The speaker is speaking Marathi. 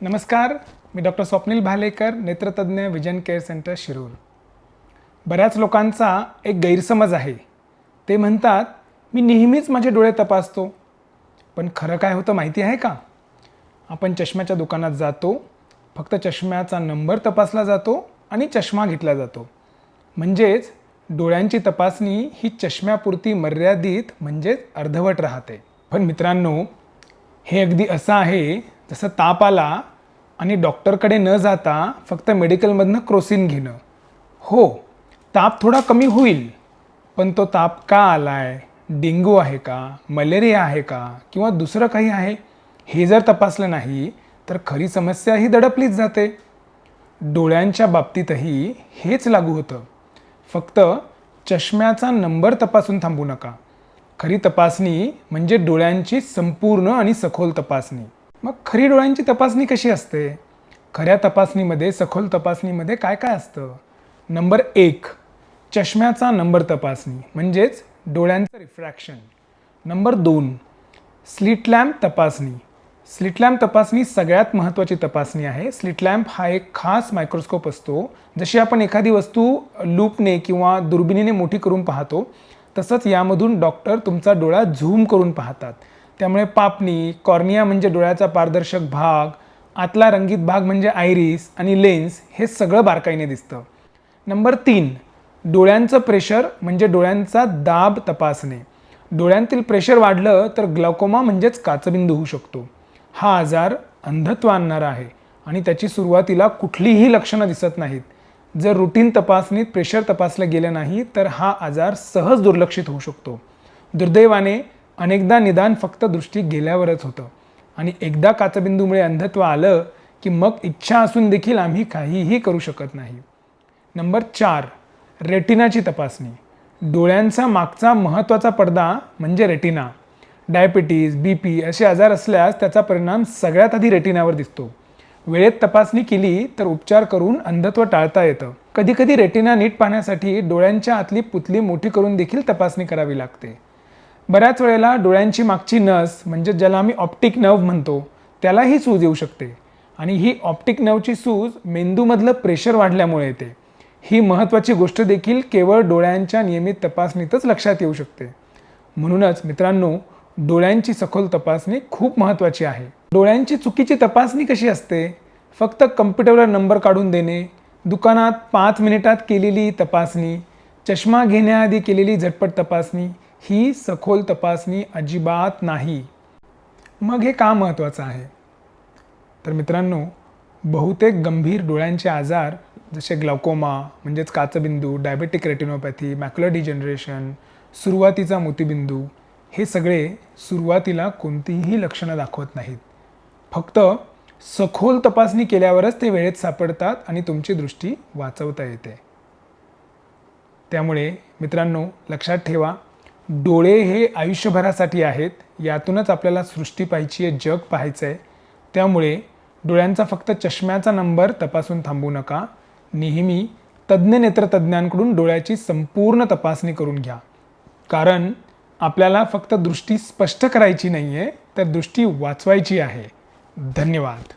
नमस्कार मी डॉक्टर स्वप्नील भालेकर नेत्रतज्ञ विजन केअर सेंटर शिरूर. बऱ्याच लोकांचा एक गैरसमज आहे. ते म्हणतात मी नेहमीच माझे डोळे तपासतो. पण खरं काय होतं माहिती आहे का? आपण चष्म्याच्या दुकानात जातो फक्त चष्म्याचा नंबर तपासला जातो आणि चष्मा घेतला जातो. म्हणजेच डोळ्यांची तपासणी ही चष्म्यापुरती मर्यादित म्हणजेच अर्धवट राहते. पण मित्रांनो हे अगदी असं आहे जसं ताप आला आणि डॉक्टरकडे न जाता फक्त मेडिकलमधनं क्रोसिन घेणं. हो ताप थोडा कमी होईल पण तो ताप का आला आहे डेंग्यू आहे का? मलेरिया आहे का? किंवा दुसरं काही आहे? हे जर तपासलं नाही तर खरी समस्या ही दडपलीच जाते. डोळ्यांच्या बाबतीतही हेच लागू होतं. फक्त चष्म्याचा नंबर तपासून थांबू नका. खरी तपासणी म्हणजे डोळ्यांची संपूर्ण आणि सखोल तपासणी. मग खरी डोळ्यांची तपासणी कशी असते? खऱ्या तपासणीमध्ये सखोल तपासणीमध्ये काय काय असतं? नंबर एक चष्म्याचा नंबर तपासणी म्हणजेच डोळ्यांचं रिफ्रॅक्शन नंबर दोन स्लिट लॅम्प तपासणी. स्लिट लॅम्प तपासणी सगळ्यात महत्त्वाची तपासणी आहे. स्लिट लॅम्प हा एक खास मायक्रोस्कोप असतो. जशी आपण एखादी वस्तू लूपने किंवा दुर्बिणीने मोठी करून पाहतो तसंच यामधून डॉक्टर तुमचा डोळा झूम करून पाहतात. त्यामुळे पापणी कॉर्निया म्हणजे डोळ्याचा पारदर्शक भाग आतला रंगीत भाग म्हणजे आयरिस आणि लेन्स हे सगळं बारकाईने दिसतं. नंबर तीन डोळ्यांचं प्रेशर म्हणजे डोळ्यांचा दाब तपासणे. डोळ्यांतील प्रेशर वाढलं तर ग्लॉकोमा म्हणजेच काचबिंदू होऊ शकतो. हा आजार अंधत्व आणणारा आहे आणि त्याची सुरुवातीला कुठलीही लक्षणं दिसत नाहीत. जर रुटीन तपासणीत प्रेशर तपासलं गेलं नाही तर हा आजार सहज दुर्लक्षित होऊ शकतो. दुर्दैवाने अनेकदा निदान फक्त दृष्टी गेल्यावरच होतं. आणि एकदा काचबिंदूमुळे अंधत्व आलं की मग इच्छा असून देखील आम्ही काहीही करू शकत नाही. नंबर चार रेटिनाची तपासणी. डोळ्यांचा मागचा महत्त्वाचा पडदा म्हणजे रेटिना. डायबिटीज बी पी असे आजार असल्यास त्याचा परिणाम सगळ्यात आधी रेटिनावर दिसतो. वेळेत तपासणी केली तर उपचार करून अंधत्व टाळता येतं. कधीकधी रेटिना नीट पाहण्यासाठी डोळ्यांच्या आतली पुतली मोठी करून देखील तपासणी करावी लागते. बऱ्याच वेळेला डोळ्यांची मागची नस म्हणजे ज्याला आम्ही ऑप्टिक नर्व म्हणतो त्यालाही सूज येऊ शकते. आणि ही ऑप्टिक नर्वची सूज मेंदूमधलं प्रेशर वाढल्यामुळे येते. ही महत्त्वाची गोष्ट देखील केवळ डोळ्यांच्या नियमित तपासणीतच लक्षात येऊ शकते. म्हणूनच मित्रांनो डोळ्यांची सखोल तपासणी खूप महत्त्वाची आहे. डोळ्यांची चुकीची तपासणी कशी असते? फक्त कम्प्युटरवर नंबर काढून देणे दुकानात पाच मिनिटात केलेली तपासणी चष्मा घेण्याआधी केलेली झटपट तपासणी ही सखोल तपासणी अजिबात नाही. मग हे का महत्त्वाचं आहे? तर मित्रांनो बहुतेक गंभीर डोळ्यांचे आजार जसे ग्लाकोमा म्हणजेच काचबिंदू डायबेटिक रेटिनोपॅथी मॅक्युलर डिजनरेशन सुरुवातीचा मोतीबिंदू हे सगळे सुरुवातीला कोणतीही लक्षणं दाखवत नाहीत. फक्त सखोल तपासणी केल्यावरच ते वेळेत सापडतात आणि तुमची दृष्टी वाचवता येते. त्यामुळे मित्रांनो लक्षात ठेवा डोळे हे आयुष्यभरासाठी आहेत यातूनच आपल्याला सृष्टी पाहायची आहे जग पाहायचं आहे. त्यामुळे डोळ्यांचा फक्त चष्म्याचा नंबर तपासून थांबू नका. नेहमी तज्ज्ञ नेत्रतज्ज्ञांकडून डोळ्याची संपूर्ण तपासणी करून घ्या. कारण आपल्याला फक्त दृष्टी स्पष्ट करायची नाही आहे तर दृष्टी वाचवायची आहे. धन्यवाद.